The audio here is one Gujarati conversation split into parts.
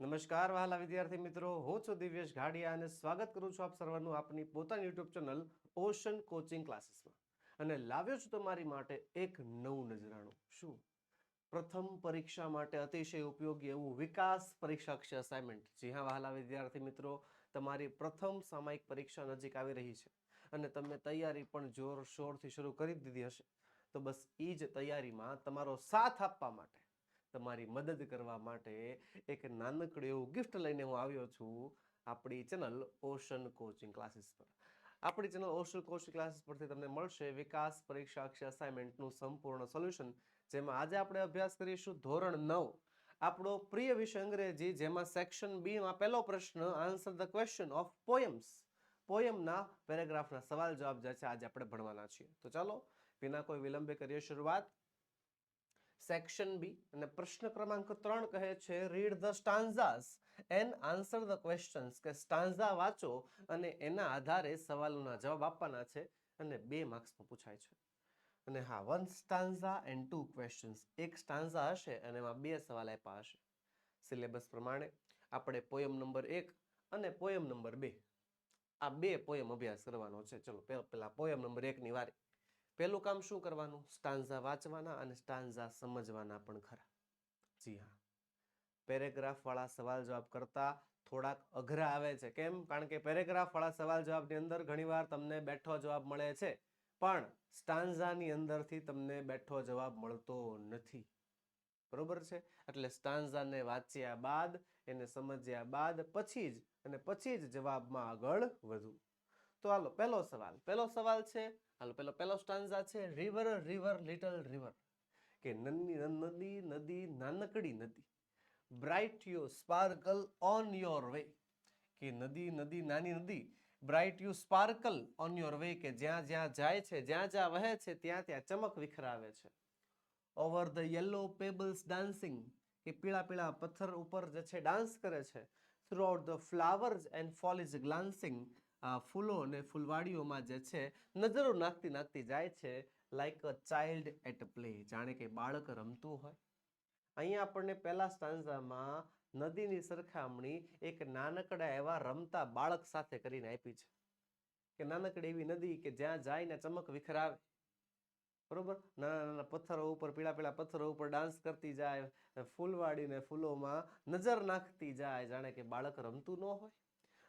નમસ્કાર વહાલા વિદ્યાર્થી મિત્રો. હું છું દિવ્યેશ ઘાડિયા અને સ્વાગત કરું છું આપ સર્વનું આપની પોતાની યુટ્યુબ ચેનલ ઓશન કોચિંગ ક્લાસીસમાં. અને લાવ્યો છું તમારી માટે એક નવું નજરાણું. શું? પ્રથમ પરીક્ષા માટે અતિશય ઉપયોગી એવું વિકાસ પરીક્ષા અક્ષય અસાઇનમેન્ટ જી હા, વહાલા વિદ્યાર્થી મિત્રો, તમારી પ્રથમ સામાયિક પરીક્ષા નજીક આવી રહી છે અને તમે તૈયારી પણ જોરશોરથી શરૂ કરી દીધી હશે. તો બસ એ જ તૈયારીમાં તમારો સાથ આપવા માટે તમારી મદદ કરવા માટે એક નાનકડું એવું ગિફ્ટ લઈને હું આવ્યો છું આપણી ચેનલ ઓશન કોચિંગ ક્લાસીસ પર. આપણી ચેનલ ઓશન કોચિંગ ક્લાસીસ પરથી તમને મળશે વિકાસ, પરીક્ષા અક્ષર અસાઇનમેન્ટનું સંપૂર્ણ સોલ્યુશન જેમાં આજે આપણે અભ્યાસ કરીશું ધોરણ નવ. આપણો પ્રિય વિષય અંગ્રેજી, જેમાં સેક્શન બીમાં પહેલો પ્રશ્ન answer the question of poems પોયમના પેરેગ્રાફના સવાલ જવાબ જે છે, આજે આપણે ભણવાના છીએ. તો ચાલો, વિના કોઈ વિલંબે કરીએ શરૂઆત. સેક્શન બી અને પ્રશ્ન ક્રમાંક ત્રણ કહે છે read the stanzas and answer the questions કે સ્ટાન્ઝા વાંચો અને એના આધારે સવાલોના જવાબ આપવાના છે અને બે માર્ક્સમાં પૂછાય છે. અને હા one stanza and two questions એક સ્ટાન્ઝા હશે અને એમાં બે સવાલ આપ્યા હશે. સિલેબસ પ્રમાણે આપણે પોયમ નંબર એક અને પોયમ નંબર બે. આ બે પોયમ અભ્યાસ કરવાનો છે. ચલો પહેલા પોયમ નંબર એકની વારી પહેલું કામ શું કરવાનું? સ્ટાન્ઝા વાંચવાના અને સ્ટાન્ઝા સમજવાના પણ ખરા. જી હા. પેરેગ્રાફવાળા સવાલ જવાબ કરતા થોડાક અઘરા આવે છે. કેમ? કારણ કે પેરેગ્રાફવાળા સવાલ જવાબની અંદર ઘણીવાર તમને બેઠો જવાબ મળે છે. પણ સ્ટાન્ઝાની અંદરથી તમને બેઠો જવાબ મળતો નથી. બરોબર છે? એટલે સ્ટાન્ઝાને વાંચ્યા બાદ, એને સમજ્યા બાદ, પછી જ અને પછી જ જવાબમાં આગળ વધવું. તો હાલો, પહેલો સવાલ. પહેલો સવાલ છે, હાલો પેલો પહેલો સ્ટાન્ઝા છે રિવર રિવર લિટલ રિવર કે નન્ની નદી નદી, નાનકડી નદી. Bright you sparkle on your way કે નદી નદી, નાની નદી. Bright you sparkle on your way કે જ્યાં જ્યાં જાય છે, જ્યાં જ્યાં વહે છે, ત્યાં ત્યાં ચમક વિખરાવે છે. Over the yellow pebbles dancing કે પીળા પીળા પથ્થર ઉપર જે છે ડાન્સ કરે છે. Throughout the flowers and foliage glancing ફૂલો અને ફૂલવાડીઓમાં જે છે, નજરો નાખતી નાખતી જાય છે like a child at play જાણે કે બાળક રમતું હોય. અહીંયા આપણને પહેલા સ્ટાન્ઝામાં નદીની સરખામણી એક નાનકડા એવા રમતા બાળક સાથે કરીને આપી છે. કે નાનકડી એવી નદી કે જ્યાં જાય ને ચમક વિખરાવે. બરોબર? નાના નાના પથ્થરો ઉપર, પીળા પીળા પથ્થરો ઉપર ડાન્સ કરતી જાય. ફૂલવાડીને ફૂલોમાં નજર નાખતી જાય. જાણે કે બાળક રમતું ન હોય.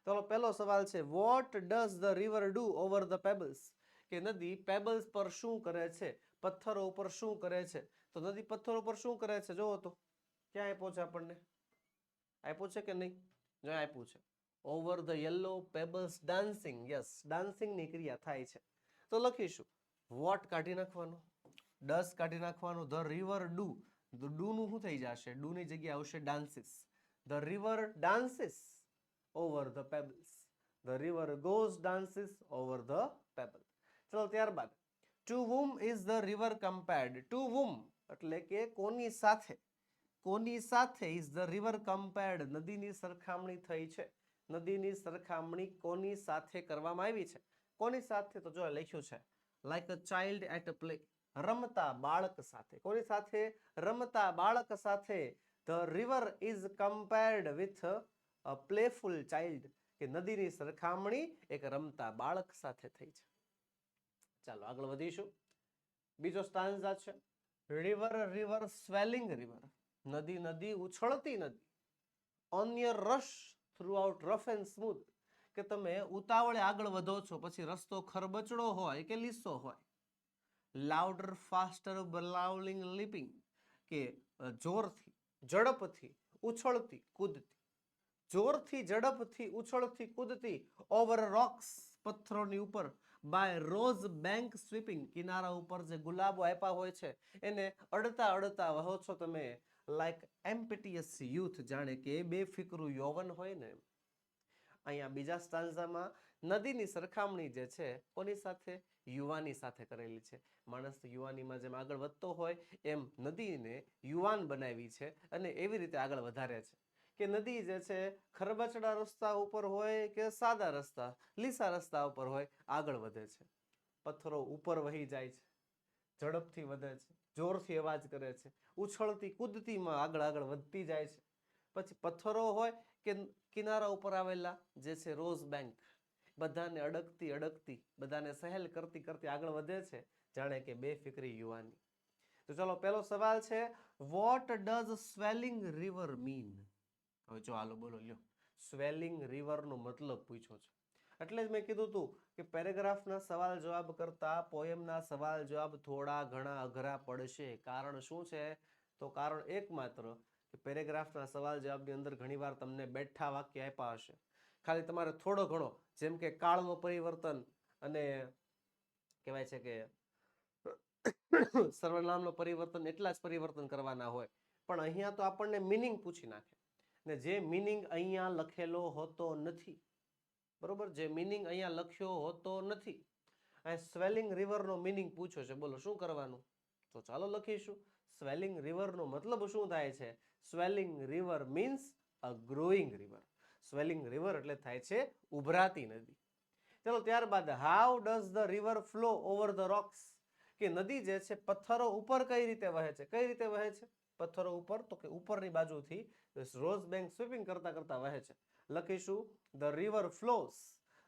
તો પહેલો સવાલ છે what does the river do over the pebbles કે નદી પેબલ્સ પર શું કરે છે? પથ્થરો ઉપર શું કરે છે? તો નદી પથ્થરો પર શું કરે છે? જોવો તો, ક્યાં આપ્યો છે આપણને? આપ્યું છે કે નહીં? જો આપ્યું છે. Over the yellow pebbles dancing yes ડાન્સિંગની ક્રિયા થાય છે. તો લખીશું. વોટ કાઢી નાખવાનું? ડસ કાઢી નાખવાનું? ધ રિવર ડુ ડુનું શું થઈ જશે? ડુની જગ્યાએ આવશે dances the river dances over the pebbles. The river goes dances over the pebble. ચલો ત્યારબાદ to whom is the river compared? To whom એટલે કે કોની સાથે કોની સાથે is the river compared? નદીની સરખામણી થઈ છે નદીની સરખામણી કોની સાથે કરવામાં આવી છે કોની સાથે તો જો લખ્યું છે a child at a play રમતા બાળક સાથે કોની સાથે રમતા બાળક સાથે the river is compared with a child કે નદીની સરખામણી એક રમતા બાળક સાથે થઈ છે. ચાલો આગળ વધીશું. બીજો સ્ટાન્ઝા છે. રિવર રિવર સ્વેલિંગ રિવર નદી નદી, ઉછળતી નદી. On your rush throughout rough and smooth કે તમે ઉતાવળે આગળ વધો છો, પછી રસ્તો ખરબચડો હોય કે લીસો હોય. લાઉડર ફાસ્ટર બલાવલિંગ લિપિંગ કે જોરથી, ઝડપથી, ઉછળતી, કૂદતી. જોરથી, ઝડપથી, ઉછળથી કૂદતી ઓવર રોક્સ પથ્થરોની ઉપર બાય રોઝ બેંક સ્વીપિંગ કિનારા ઉપર જે ગુલાબો આપ્યા હોય છે, એને અડતા અડતા વહો છો તમે લાઈક એમ્પિટિયસ યુથ જાણે કે બે ફિકરું યૌવન હોય ને. અહીંયા બીજા સ્ટાન્ઝામાં નદીની સરખામણી જે છે, કોની સાથે? યુવાની સાથે કરેલી છે. માણસ યુવાનીમાં જેમ આગળ વધતો હોય, એમ નદીને યુવાન બનાવી છે અને એવી રીતે આગળ વધારે છે. કે નદી જે છે, ખરબચડા રસ્તા ઉપર હોય કે સાદા રસ્તા, લીસા રસ્તા ઉપર હોય, આગળ વધે છે. પથ્થરો ઉપર વહી જાય છે, ઝડપથી વધે છે, જોરથી અવાજ કરે છે, ઉછળતી, કૂદતીમાં આગળ આગળ વધતી જાય છે. પછી પથ્થરો હોય કે કિનારા ઉપર આવેલા જે છે, રોઝ બેંક, બધાને અડકતી અડકતી, બધાને સહેલ કરતી કરતી આગળ વધે છે, જાણે કે બેફિકરી યુવાની. તો ચલો, પહેલો સવાલ છે what does swelling river mean હવે જો હાલો બોલો, લ્યો. સ્વેલિંગ રિવરનો મતલબ પૂછ્યો છે. એટલે જ મેં કીધું હતું કે પેરેગ્રાફના સવાલ જવાબ કરતા પોયમના સવાલ જવાબ થોડા ઘણા અઘરા પડશે. કારણ શું છે? તો કારણ એકમાત્ર કે પેરેગ્રાફના સવાલ જવાબની અંદર ઘણીવાર તમને બેઠા વાક્ય આપ્યા હશે. ખાલી તમારે થોડો ઘણો, જેમ કે કાળનું પરિવર્તન અને કહેવાય છે કે સર્વનામનું પરિવર્તન, એટલા જ પરિવર્તન કરવાના હોય. પણ અહીંયા તો આપણને મિનિંગ પૂછી નાખે. ને જે મિનિંગ અહીંયા લખેલો હોતો નથી. બરોબર? જે મિનિંગ અહીંયા લખ્યો હોતો નથી. અહીં સ્વેલિંગ રિવરનો મિનિંગ પૂછ્યો છે. બોલો, શું કરવાનું? તો ચાલો લખીશું. સ્વેલિંગ રિવરનો મતલબ શું થાય છે? Swelling river means a growing river. Swelling river એટલે થાય છે ઉભરાતી નદી. ચલો, ત્યારબાદ how does the river flow over the rocks કે નદી જે છે, પથ્થરો ઉપર કઈ રીતે વહે છે? કઈ રીતે વહે છે? પથ્થરો ઉપર, તો કે ઉપરની બાજુથી રોઝ બેંક સ્વીપિંગ કરતા કરતા વહે છે. લખીશું ધ રિવર ફ્લોસ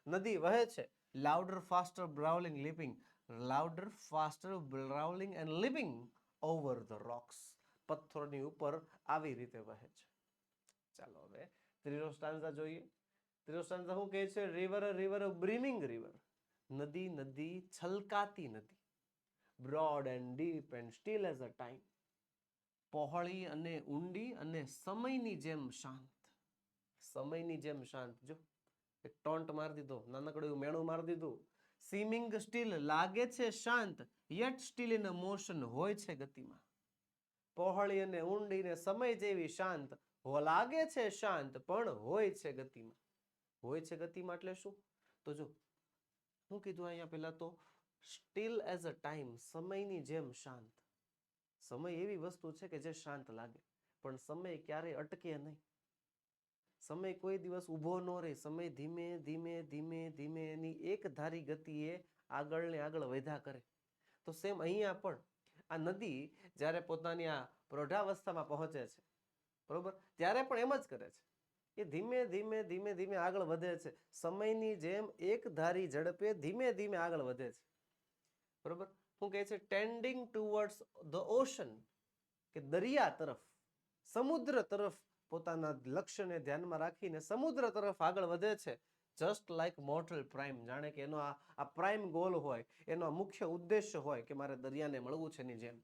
નદી વહે છે. Louder faster brawling leaping louder faster brawling and leaping over the rocks પથ્થરોની ઉપર આવી રીતે વહે છે. ચાલો હવે ત્રીજો સ્ટાન્ઝા જોઈએ. ત્રીજો સ્ટાન્ઝા શું કહે છે? રિવર રિવર બ્રીમિંગ રિવર નદી નદી, છલકાતી નદી. Broad and deep and still as a time પહોળી અને ઊંડી અને સમયની જેમ શાંત. સમયની જેમ શાંત. જો, એક ટોન્ટ મારી દીધો, નાનકડું મેણું મારી દીધું. સીમિંગ સ્ટીલ લાગે છે શાંત યટ સ્ટીલ ઇન મોશન હોય છે ગતિમાં. પહોળી અને ઊંડી ને સમય જેવી શાંત લાગે છે શાંત, પણ હોય છે ગતિમાં. હોય છે ગતિમાં એટલે શું? તો જો, હું કીધું અહીંયા પહેલા તો સ્ટીલ એઝ અ ટાઈમ સમયની જેમ શાંત. સમય એવી વસ્તુ છે કે જે શાંત લાગે, પણ સમય ક્યારેય અટકે નહીં. સમય કોઈ દિવસ ઊભો ન રહે, સમય ધીમે ધીમે ધીમે ધીમે એની એક ધારી ગતિએ આગળ ને આગળ વધ્યા કરે. તો સેમ અહીંયા પણ આ નદી જ્યારે પોતાની આ પ્રૌઢાવસ્થામાં પહોંચે છે, બરોબર? ત્યારે પણ એમ જ કરે છે એ ધીમે ધીમે ધીમે ધીમે આગળ વધે છે. સમયની જેમ એક ધારી ઝડપે ધીમે ધીમે આગળ વધે છે, બરોબર? શું કહે છે? ટેન્ડિંગ ટુવર્ડ્સ ધ ઓશન કે દરિયા તરફ, સમુદ્ર તરફ પોતાના લક્ષ્યને ધ્યાનમાં રાખીને સમુદ્ર તરફ આગળ વધે છે. જસ્ટ લાઈક મોર્ટલ પ્રાઇમ જાણે કે એનો આ પ્રાઇમ ગોલ હોય, એનો મુખ્ય ઉદ્દેશ્ય હોય કે મારે દરિયાને મળવું છે એની જેમ.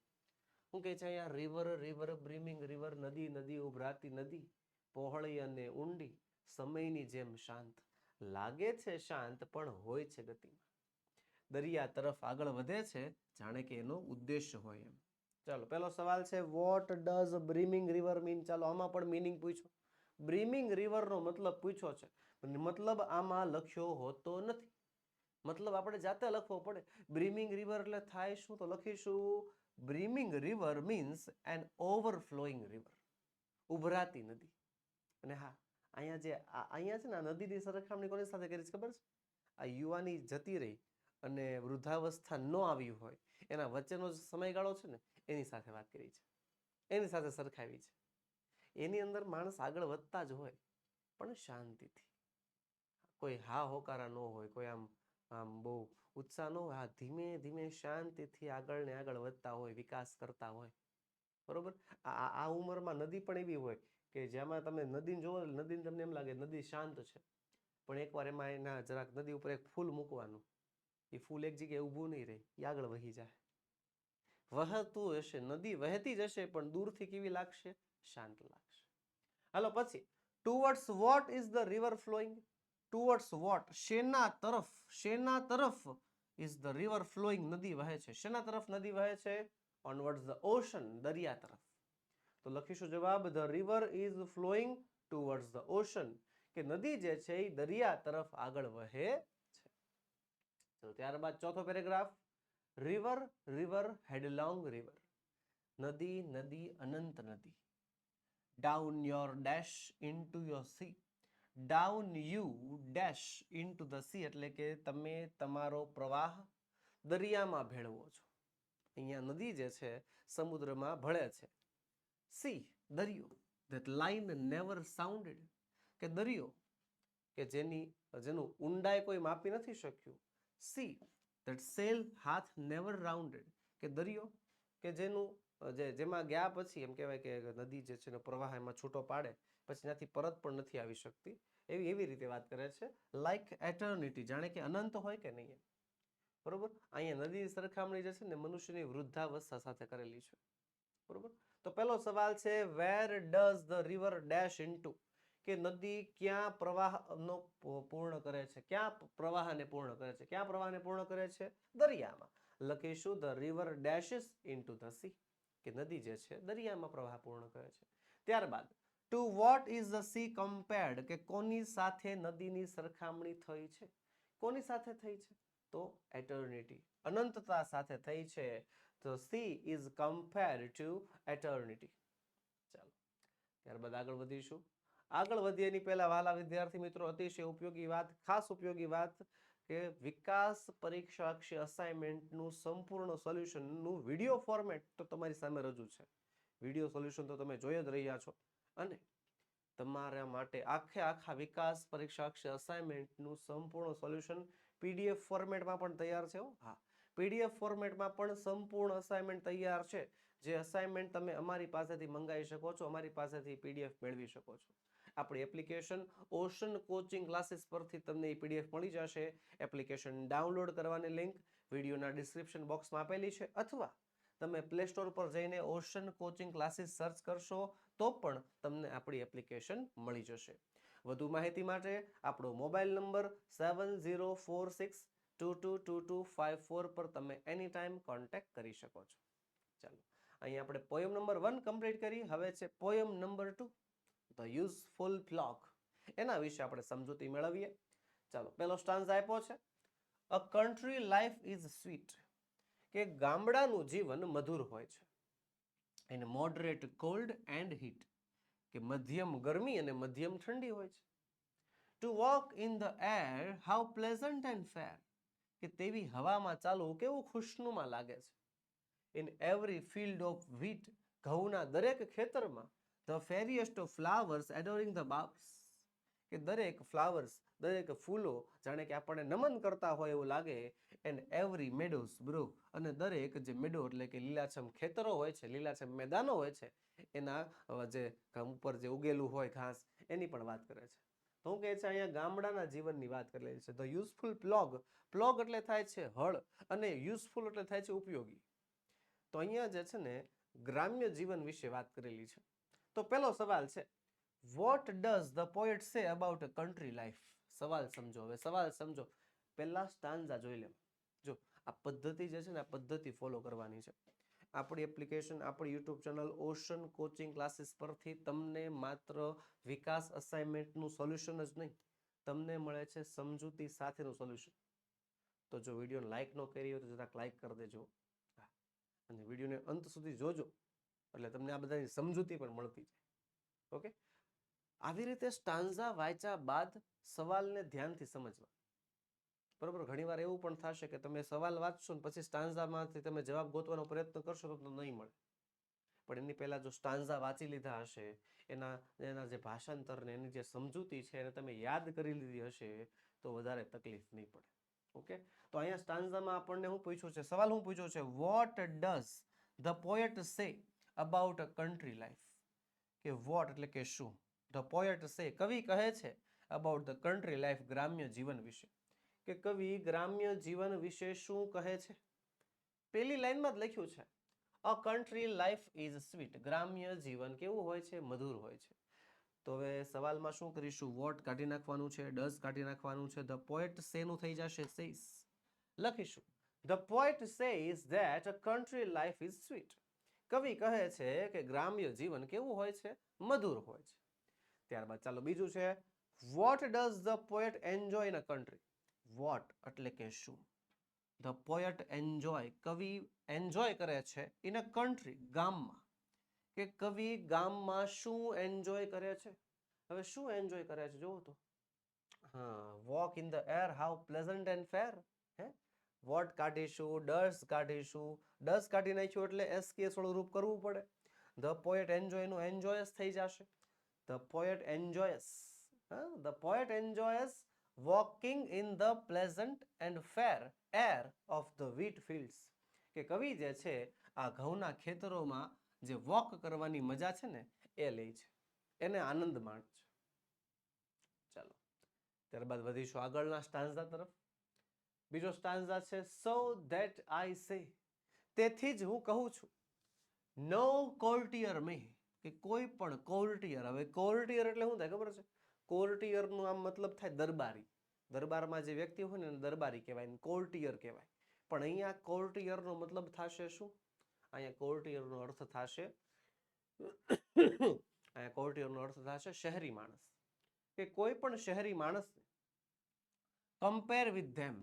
શું કહે છે અહીંયા? રિવર રિવર બ્રીમિંગ રિવર નદી નદી, ઉભરાતી નદી, પહોળી અને ઊંડી, સમયની જેમ શાંત. લાગે છે શાંત, પણ હોય છે ગતિમાં. દરિયા તરફ આગળ વધે છે, જાણે કે એનો ઉદ્દેશ્ય હોય એમ. ચાલો, પહેલો સવાલ છે what does brimming river mean ચાલો, આમાં પણ મીનિંગ પૂછો. બ્રીમિંગ રિવરનો મતલબ પૂછ્યો છે મતલબ આમાં લખ્યો હોતો નથી. મતલબ આપણે જાતે લખવો પડે. બ્રીમિંગ રિવર એટલે થાય શું? તો લખીશું brimming river means an overflowing river ઉભરાતી નદી. અને હા, અહીંયા જે અહીંયા છે ને આ નદીની સરખામણી કોની સાથે કરી ખબર છે? આ યુવાની જતી રહી. અને વૃદ્ધાવસ્થા ન આવી હોય, એના વચ્ચેનો જે સમયગાળો છે ને, એની સાથે વાત કરી છે. એની સાથે સરખાવી છે. એની અંદર માણસ આગળ વધતા જ હોય, પણ શાંતિથી. કોઈ હા હોકારા ન હોય, કોઈ આમ આમ બહુ ઉત્સાહ ન હોય હા ધીમે ધીમે શાંતિથી આગળ ને આગળ વધતા હોય, વિકાસ કરતા હોય. બરોબર? આ, આ- ઉંમરમાં નદી પણ એવી હોય કે જેમાં તમે નદીને જોવો નદીને તમને એમ લાગે નદી શાંત છે. પણ એકવાર એમાં એના જરાક નદી ઉપર એક ફૂલ મૂકવાનું. એ ફૂલ એક જગ્યાએ ઊભું નહીં રહે એ આગળ વહી જાય. વહેતું હશે, નદી વહેતી જ હશે, પણ દૂરથી કેવી લાગશે? શાંત લાગશે. હાલો, પછી. Towards what is the river flowing towards what શેના તરફ શેના તરફ ઇઝ ધ રિવર ફ્લોઈંગ નદી વહે છે. શેના તરફ નદી વહે છે? ઓનવર્ડ્સ ધ ઓશન દરિયા તરફ. તો લખીશું જવાબ the river is flowing towards the ocean કે નદી જે છે એ દરિયા તરફ આગળ વહે તો ત્યારબાદ ચોથો paragraph river river headlong river નદી નદી, અનંત નદી. Down your dash into your sea down you dash into the sea એટલે કે તમે તમારો પ્રવાહ દરિયામાં ભેળવો છો. અહીંયા નદી જે છે, સમુદ્રમાં ભળે છે. સી દરિયો. ધેટ લાઈન નેવર સાઉન્ડેડ કે દરિયો, કે જેની, જેનું ઊંડાઈ કોઈ માપી નથી શક્યું. Sea that sail hath never rounded કે દરિયો, કે જેનું જે, જેમાં ગયા પછી, એમ કહેવાય કે નદી જે છે પ્રવાહ એમાં છૂટો પાડે, પછી ત્યાંથી પરત પણ નથી આવી શકતી. એવી એવી રીતે વાત કરે છે લાઈક એટર્નિટી જાણે કે અનંત હોય કે નહીં. બરોબર? અહીંયા નદીની સરખામણી જે છે ને મનુષ્યની વૃદ્ધાવસ્થા સાથે કરેલી છે. બરોબર? તો પહેલો સવાલ છે where does the river dash into કે નદી ક્યાં પ્રવાહનો પૂર્ણ કરે છે? ક્યાં પ્રવાહને પૂર્ણ કરે છે? ક્યાં પ્રવાહને પૂર્ણ કરે છે? દરિયામાં. લખીશું the river dashes into the sea કે નદી જે છે, દરિયામાં પ્રવાહ પૂર્ણ કરે છે. ત્યારબાદ to what is the sea compared કે કોની સાથે નદીની સરખામણી થઈ છે? કોની સાથે થઈ છે? તો એટર્નિટી અનંતતા સાથે થઈ છે. તો sea is compared to eternity ચાલો, ત્યારબાદ આગળ વધીશું. આગળ વધીએ એની પહેલા વાલા વિદ્યાર્થી મિત્રો અતિશય ઉપયોગી વાત, ખાસ ઉપયોગી વાત કે વિકાસ પરીક્ષાક્ષી અસાઇનમેન્ટનું સંપૂર્ણ સોલ્યુશનનું વીડિયો ફોર્મેટ તો તમારી સામે રજૂ છે. વીડિયો સોલ્યુશન તો તમે જોઈ જ રહ્યા છો. અને તમારા માટે આખે આખા વિકાસ પરીક્ષાક્ષી અસાઇનમેન્ટનું સંપૂર્ણ સોલ્યુશન પીડીએફ ફોર્મેટમાં પણ તૈયાર છે. હા. પીડીએફ ફોર્મેટમાં પણ સંપૂર્ણ અસાઇનમેન્ટ તૈયાર છે. જે અસાઇનમેન્ટ તમે અમારી પાસેથી મંગાવી શકો છો, અમારી પાસેથી પીડીએફ મેળવી શકો છો. આપણી એપ્લિકેશન ઓશન કોચિંગ ક્લાસીસ પરથી તમને એ પીડીએફ મળી જશે. એપ્લિકેશન ડાઉનલોડ કરવાની લિંક વિડીયોના ડિસ્ક્રિપ્શન બોક્સમાં આપેલી છે. અથવા તમે પ્લે સ્ટોર પર જઈને ઓશન કોચિંગ ક્લાસીસ સર્ચ કરશો, તો પણ તમને આપણી એપ્લિકેશન મળી જશે. વધુ માહિતી માટે આપણો mobile number seven zero four six two two two two five four પર તમે એની ટાઈમ કોન્ટેક્ટ કરી શકો છો. ચાલો અહીં આપણે પોયમ નંબર વન કમ્પ્લીટ કરી. હવે છે poem number two the useful plough એના વિશે આપણે સમજૂતી મેળવીએ. ચાલો પેલો સ્ટાન્સ આપ્યો છે. A country life is sweet કે ગામડાનું જીવન મધુર હોય છે. In moderate cold and heat કે મધ્યમ ગરમી અને મધ્યમ ઠંડી હોય છે. To walk in the air how pleasant and fair કે તેવી હવામાં ચાલવું કેવું ખુશનુમા લાગે છે. In every field of wheat ઘઉંના દરેક ખેતરમાં the fairest of flowers adoring the banks કે દરેક ફ્લાવર્સ દરેક ફૂલો જાણે કે આપણને નમન કરતા હોય એવું લાગે. એન્ડ એવરી મેડોઝ બ્રો અને દરેક જે મેડો એટલે કે લીલાછમ ખેતરો હોય છે, લીલાછમ મેદાનો હોય છે, એના જે ઉપર જે ઉગેલું હોય ઘાસ, એની પણ વાત કરે છે. તો હું કહે છે અહીંયા ગામડાના જીવનની વાત કરેલી છે ધ યુઝફુલ પ્લોગ પ્લોગ એટલે થાય છે હળ અને યુઝફુલ એટલે થાય છે ઉપયોગી. તો અહીંયા જે છે ને ગ્રામ્ય જીવન વિશે વાત કરેલી છે. તો પહેલો સવાલ છે what does the poet say about a country life સવાલ સમજો હવે, સવાલ સમજો. પહેલા સ્ટાન્ઝા જોઈ લે જો, આ પદ્ધતિ જે છે ને, આ પદ્ધતિ ફોલો કરવાની છે. આપણી એપ્લિકેશન આપણી YouTube channel Ocean Coaching Classes પરથી તમને માત્ર વિકાસ અસાઇનમેન્ટનું સોલ્યુશન જ નહીં, તમને મળે છે સમજૂતી સાથેનું સોલ્યુશન તો જો વિડીયોને લાઈક ન કરી હોય તો જરાક લાઈક કરી દેજો. અને વિડીયોને અંત સુધી જોજો. એટલે તમને આ બધાની સમજૂતી પણ મળતી જાય. ઓકે? આવી રીતે સ્ટાન્ઝા વાંચ્યા બાદ સવાલને ધ્યાનથી સમજવા. બરોબર? ઘણીવાર એવું પણ થશે કે તમે સવાલ વાંચશો ને પછી સ્ટાન્ઝામાંથી તમે જવાબ ગોતવાનો પ્રયત્ન કરશો તો નહીં મળે. પણ એની પહેલાં જો સ્ટાન્ઝા વાંચી લીધા હશે, એના એના જે ભાષાંતર ને એની જે સમજૂતી છે એને તમે યાદ કરી લીધી હશે, તો વધારે તકલીફ નહીં પડે. ઓકે? તો અહીંયા સ્ટાન્ઝામાં આપણને શું પૂછ્યું છે? સવાલ શું પૂછ્યો છે? What does the poet say about a country life કે વોટ એટલે કે શું? ધ પોએટ સે કવિ કહે છે અબાઉટ ધ કન્ટ્રી લાઈફ ગ્રામ્ય જીવન વિશે. કે કવિ ગ્રામ્ય જીવન વિશે શું કહે છે? પેલી લાઈનમાં જ લખ્યું છે. A country life is sweet ગ્રામ્ય જીવન કેવું હોય છે? મધુર હોય છે. તો હવે સવાલમાં શું કરીશું? વોટ કાઢી નાખવાનું છે? ડસ કાઢી નાખવાનું છે? ધ પોએટ સેનું થઈ જશે? સેસ લખીશું. The poet says that a country life is sweet કવિ કહે છે કે ગ્રામ્ય જીવન કેવું હોય છે? મધુર હોય છે. ત્યારબાદ ચાલો બીજું છે. What does the poet enjoy in a country what એટલે કે શું? ધ પોએટ એન્જોય કવિ એન્જોય કરે છે ઇન અ કન્ટ્રી ગામમાં. કે કવિ ગામમાં શું એન્જોય કરે છે? હવે શું એન્જોય કરે છે? જોવો તો. હા walk in the air how pleasant and fair what કાઢીશું ડસ કાઢીશું. ડસ કાઢી નાખ્યું એટલે એસ કે થોડું રૂપ કરવું પડે. ધ પોએટ એન્જોયનું એન્જોયસ થઈ જશે. The poet enjoys. The poet enjoys walking in the pleasant and fair air of the wheat fields. કે કવિ જે છે, આ ઘઉંના ખેતરોમાં જે વોક કરવાની મજા છે ને, એ લે છે. એને આનંદ માણ છે ચાલો. ત્યારબાદ વધીશું આગળના સ્ટાન્ઝા તરફ. બીજો સ્ટાન્ઝા છે સો ધેટ આઈ સે તેથી જ હું કહું છું નો કોર્ટિયર મે કે કોઈ પણ કોર્ટિયર હવે કોર્ટિયર એટલે શું થાય ખબર છે? કોર્ટિયરનું આમ મતલબ થાય દરબારી. દરબારમાં જે વ્યક્તિ હોય ને એને દરબારી કહેવાય ને કોર્ટિયર કહેવાય. પણ અહીંયા કોર્ટિયરનો મતલબ થશે શું? અહીંયા કોર્ટિયરનો અર્થ થશે, અહીંયા કોર્ટિયરનો અર્થ થશે શહેરી માણસ. કે કોઈ પણ શહેરી માણસને કમ્પેર વિથ ધેમ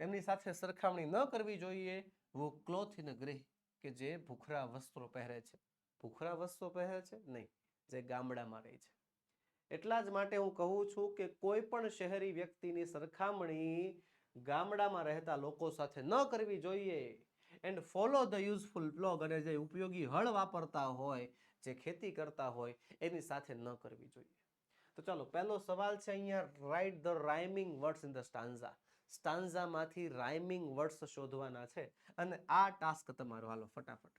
એમની સાથે સરખામણી ન કરવી જોઈએ. વો ક્લોથ ઇન ગ્રહ કે જે ભૂખરા વસ્ત્રો પહેરે છે. ભૂખરા વસ્ત્રો પહેરે છે? નહીં. જે ગામડામાં રહે છે. એટલા જ માટે હું કહું છું કે કોઈ પણ શહેરી વ્યક્તિની સરખામણી ગામડામાં રહેતા લોકો સાથે ન કરવી જોઈએ. And follow the useful plough અને જે ઉપયોગી હળ વાપરતા હોય, જે ખેતી કરતા હોય, એની સાથે ન કરવી જોઈએ. તો ચાલો, પહેલો સવાલ છે અહીંયા. Write the rhyming words in the stanza સ્ટાન્ઝામાંથી rhyming words શોધવાના છે અને આ ટાસ્ક તમારો. હાલો, ફટાફટ.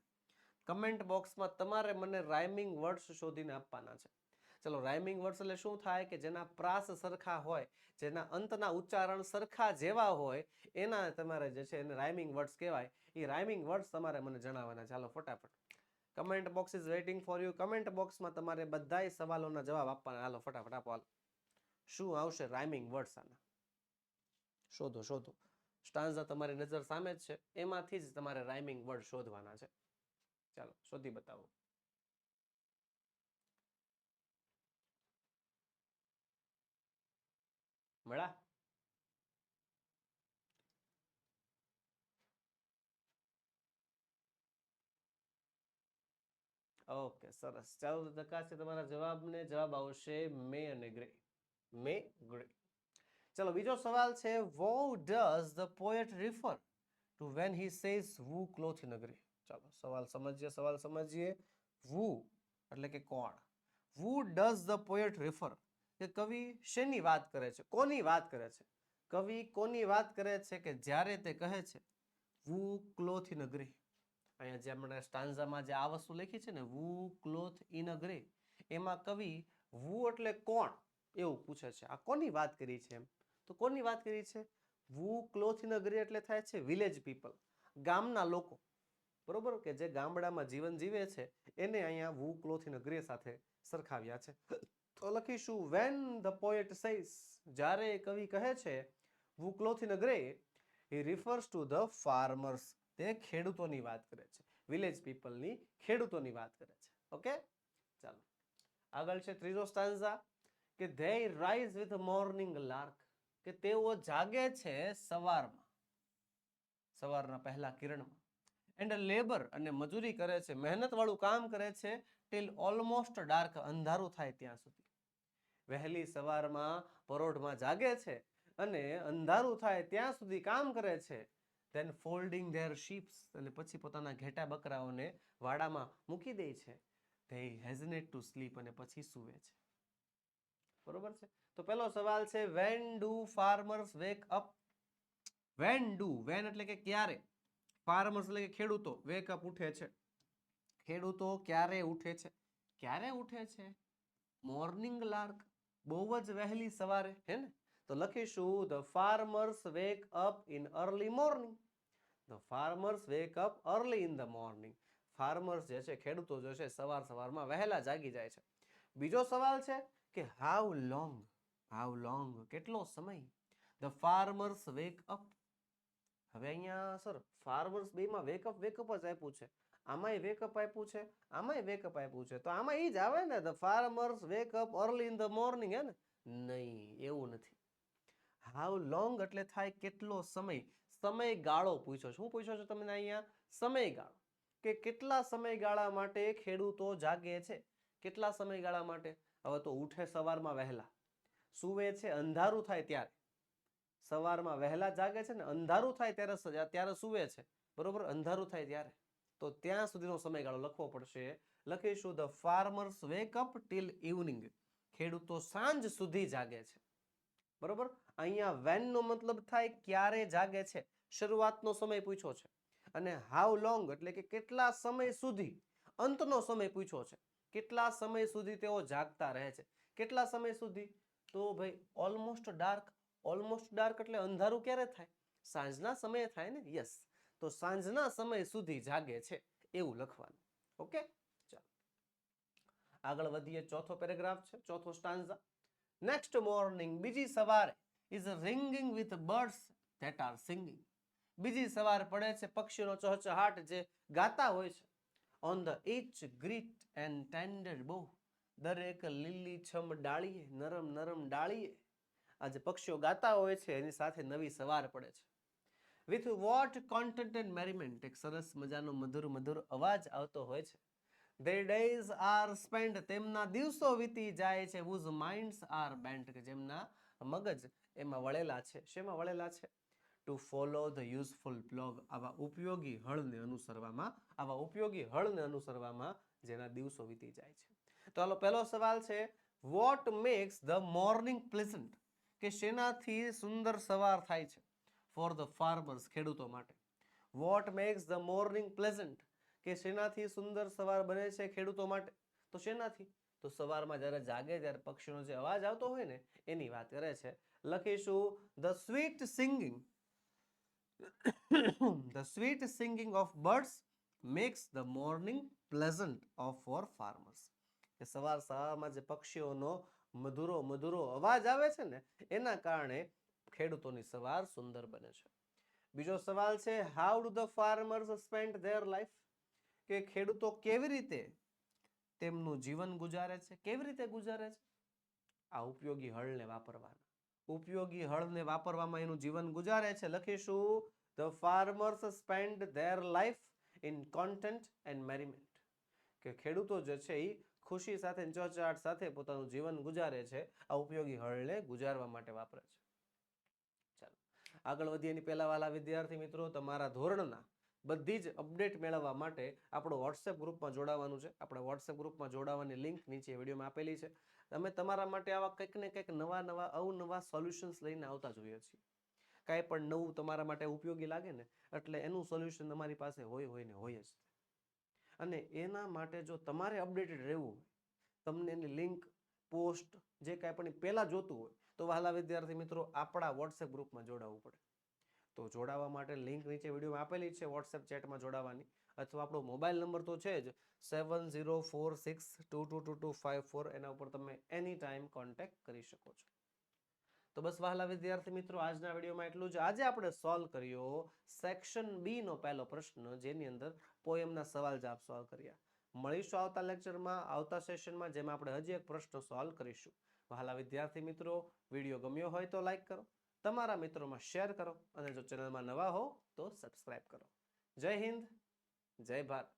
કમેન્ટ બોક્સમાં તમારે મને રાઇમિંગ વર્ડ્સ શોધીને આપવાના છે. ચલો, રાઇમિંગ વર્ડ્સ એટલે શું થાય કે જેના પ્રાસ સરખા હોય, જેના અંતના ઉચ્ચારણ સરખા જેવા હોય, એના તમારે જે છે એને રાઇમિંગ વર્ડ્સ કહેવાય. એ રાઇમિંગ વર્ડ્સ તમારે મને જણાવવાના ચાલો ફટાફટ. Comment box is waiting for you. Comment બોક્સમાં તમારે બધાય સવાલોના જવાબ આપવાના. હાલો, ફટાફટ આપો, હાલો. શું આવશે રાઇમિંગ વર્ડ્સ આના? શોધો શોધો. સ્ટાન્ઝા તમારી નજર સામે જ છે. એમાંથી જ તમારે રાઇમિંગ વર્ડ શોધવાના છે. ચાલો, શોધી બતાવો. મળા ઓકે, સરસ. ચાલો ટકા છે તમારા જવાબને. જવાબ આવશે મે અને ગ્રે. મે, ગ્રે. ચલો, બીજો સવાલ છે who does the poet refer to when he says who cloth નગરી ગ્રે ચાલો, સવાલ સમજીએ સવાલ સમજીએ. વુ એટલે કે કોણ? Who does the poet refer કે કવિ શેની વાત કરે છે? કોની વાત કરે છે? કવિ કોની વાત કરે છે કે જ્યારે તે કહે છે વુ ક્લોથ ઇન ગ્રે અહીંયા જે આપણે સ્ટાન્ઝામાં જે આ વસ્તુ લખી છે ને વુ ક્લોથ ઇન અગ્રે એમાં કવિ વુ એટલે કોણ? એવું પૂછે છે. આ કોની વાત કરી છે એમ? તો કોની વાત કરી છે? વુ ક્લોથ ઇન ગ્રે એટલે થાય છે વિલેજ પીપલ ગામના લોકો. બરોબર? કે જે ગામડામાં જીવન જીવે છે, એને અહીંયા વુ ક્લોથ ઇન ગ્રે સાથે સરખાવ્યા છે. તો લખીશું વેન ધ પોએટ સેઝ જ્યારે કવિ કહે છે who cloth in grey he refers to the farmers તે ખેડૂતોની વાત કરે છે. વિલેજ પીપલની ખેડૂતોની વાત કરે છે. ઓકે ચાલો. આગળ છે ત્રીજો સ્ટાન્ઝા કે they rise with morning lark કે તેઓ જાગે છે સવારમાં, સવારના પહેલા કિરણમાં. એન્ડ લેબર અને મજૂરી કરે છે, મહેનતવાળું કામ કરે છે ટિલ ઓલમોસ્ટ ડાર્ક અંધારું થાય ત્યાં સુધી. વહેલી સવારમાં પરોઢમાં જાગે છે અને અંધારું થાય ત્યાં સુધી કામ કરે છે. ધેન ફોલ્ડિંગ ધેર શીપ્સ અને પછી પોતાના ઘેટા બકરાઓને વાડામાં મૂકી દે છે. ધે હેઝનેટ ટુ સ્લીપ અને પછી સૂવે છે. બરોબર છે? તો પહેલો સવાલ છે when do farmers wake up when do when એટલે કે ક્યારે? ફાર્મર્સ એટલે કે ખેડૂતો વેક અપ ઉઠે છે. ખેડૂતો ક્યારે ઉઠે છે? ક્યારે ઉઠે છે? મોર્નિંગ લાર્ક બહુ જ વહેલી સવારે, હે ને? તો લખીશું the farmers wake up in early morning the farmers wake up early in the morning farmers જે છે, ખેડૂતો જે છે, સવાર સવારમાં વહેલા જાગી જાય છે. બીજો સવાલ છે કે હાઉ લોંગ હાઉ લોંગ કેટલો સમય? ધ ફાર્મર્સ વેક અપ હવે અહીંયા સર ફાર્મર્સ બેમાં વેકઅપ વેકઅપ જ આપ્યું છે. આમાંય વેકઅપ આપ્યું છે, આમાંય વેકઅપ આપ્યું છે. તો આમાં એ જ આવે ને the farmers wake up early in the morning હે ને? નહીં, એવું નથી. હાઉ લોંગ એટલે થાય કેટલો સમય? સમયગાળો પૂછ્યો શું પૂછ્યો છો તમને અહીંયા? સમયગાળો. કે કેટલા સમયગાળા માટે ખેડૂતો જાગે છે? કેટલા સમયગાળા માટે? હવે તો ઉઠે સવારમાં વહેલા. સૂવે છે? અંધારું થાય ત્યારે. સવારમાં વહેલા જાગે છે ને અંધારું થાય ત્યારે ત્યારે સૂવે છે? બરોબર? અંધારું થાય ત્યારે. તો ત્યાં સુધીનો સમયગાળો લખવો પડશે. લખીશું the farmers wake up till evening ખેડૂતો સાંજ સુધી જાગે છે. બરોબર? અહીંયા વેનનો મતલબ થાય ક્યારે જાગે છે? શરૂઆતનો સમય પૂછ્યો છે. અને હાઉ લોંગ એટલે કે કેટલા સમય સુધી? અંતનો સમય પૂછ્યો છે. કેટલા સમય સુધી તેઓ જાગતા રહે છે? કેટલા સમય સુધી? તો ભાઈ ઓલમોસ્ટ ડાર્ક ઓલમોસ્ટ ડાર્ક એટલે અંધારું ક્યારે થાય? સાંજના સમયે થાય ને? યસ તો સાંજના સમય સુધી જાગે છે એવું લખવાનું. ઓકે ચાલો. આગળ વધીએ. ચોથો પેરેગ્રાફ છે. ચોથો સ્ટાન્ઝા નેક્સ્ટ મોર્નિંગ બીજી સવારે is ringing with birds that are singing બીજી સવાર પડે છે. પક્ષીઓનો ચહચહાટ જે ગાતા હોય છે. On the each green and tender bough દરેક લીલી છમ ડાળીએ, નરમ નરમ ડાળીએ. આ જે પક્ષીઓ ગાતા હોય છે, એની સાથે નવી સવાર પડે છે. With what content and merriment એક સરસ મજાનો મધુર મધુર અવાજ આવતો હોય છે. Their ડેઝ આર સ્પેન્ડ તેમના દિવસો વીતી જાય છે હુઝ માઇન્ડ્સ આર બેન્ડ કે જેમના મગજ એમાં વળેલા છે. શેમાં વળેલા છે? To follow the useful plough આવા ઉપયોગી હળને અનુસરવામાં, આવા ઉપયોગી હળને અનુસરવામાં જેના દિવસો વીતી જાય છે. તો હાલો પહેલો સવાલ છે what makes the morning pleasant કે શેનાથી સુંદર સવાર થાય છે? ફોર ધ ફાર્મર્સ ખેડૂતો માટે. What makes the morning pleasant કે શેનાથી સુંદર સવાર બને છે ખેડૂતો માટે? તો શેનાથી? તો સવારમાં જ્યારે જાગે, ત્યારે પક્ષીનો જે અવાજ આવતો હોય ને, એની વાત કરે છે, લખીશું the sweet singing the sweet singing of birds makes the morning pleasant of for farmers કે સવાર સવારમાં જે પક્ષીઓનો મધુરો મધુરો અવાજ આવે છે ને, એના કારણે ખેડૂતોની સવાર સુંદર બને છે. બીજો સવાલ છે how do the farmers spend their life કે ખેડૂતો કેવી રીતે તેમનું જીવન ગુજારે છે? કેવી રીતે ગુજારે છે? આ ઉપયોગી હળને વાપરવાના. ઉપયોગી હળને વાપરવામાં એનું જીવન ગુજારે છે. લખીશું the farmers spend their life in content and merriment કે ખેડૂતો જે છે એ ખુશી સાથે ચહચહાટ સાથે પોતાનું જીવન ગુજારે છે. આ ઉપયોગી હળને ગુજારવા માટે વાપરે છે. ચાલો, આગળ વધીએ એની પહેલા વાલા વિદ્યાર્થી મિત્રો, તમારા ધોરણના બધી જ અપડેટ મેળવવા માટે આપણો વોટ્સએપ ગ્રુપમાં જોડાવાનું છે. આપણે વોટ્સએપ ગ્રુપમાં જોડાવાની લિંક નીચે વિડીયોમાં આપેલી છે. અમે તમારા માટે આવા કંઈક ને કંઈક નવા નવા અવનવા સોલ્યુશન્સ લઈને આવતા જોઈએ છીએ. કાંઈ પણ નવું તમારા માટે ઉપયોગી લાગે ને, એટલે એનું સોલ્યુશન તમારી પાસે હોય હોય ને હોય જ. અને એના માટે જો તમારે અપડેટેડ રહેવું તમને એની લિંક પોસ્ટ જે કાંઈ પણ પહેલાં જોતું હોય, તો વહાલા વિદ્યાર્થી મિત્રો આપણા વોટ્સએપ ગ્રુપમાં જોડાવવું પડે. તો જોડાવા માટે લિંક નીચે વિડીયોમાં આપેલી છે વોટ્સએપ ચેટમાં જોડાવાની. અથવા આપણો મોબાઈલ નંબર તો છે જ seven zero four six two two two two five four એના ઉપર તમે એની ટાઈમ કોન્ટેક્ટ કરી શકો છો. તો બસ વહાલા વિદ્યાર્થી મિત્રો, આજના વિડીયોમાં એટલું જ. આજે આપણે સોલ્વ કર્યો સેક્શન બી નો પહેલો પ્રશ્ન, જેની અંદર પોયમના સવાલ જવાબ સોલ્વ કર્યા. મળીશું આવતા લેક્ચરમાં આવતા સેશનમાં જેમાં આપણે હજી એક પ્રશ્ન સોલ્વ કરીશું. વહાલા વિદ્યાર્થી મિત્રો, વીડિયો ગમ્યો હોય તો લાઈક કરો, તમારા મિત્રોમાં શેર કરો, અને જો ચેનલમાં નવા હો તો સબસ્ક્રાઈબ કરો. જય હિન્દ! જય ભારત.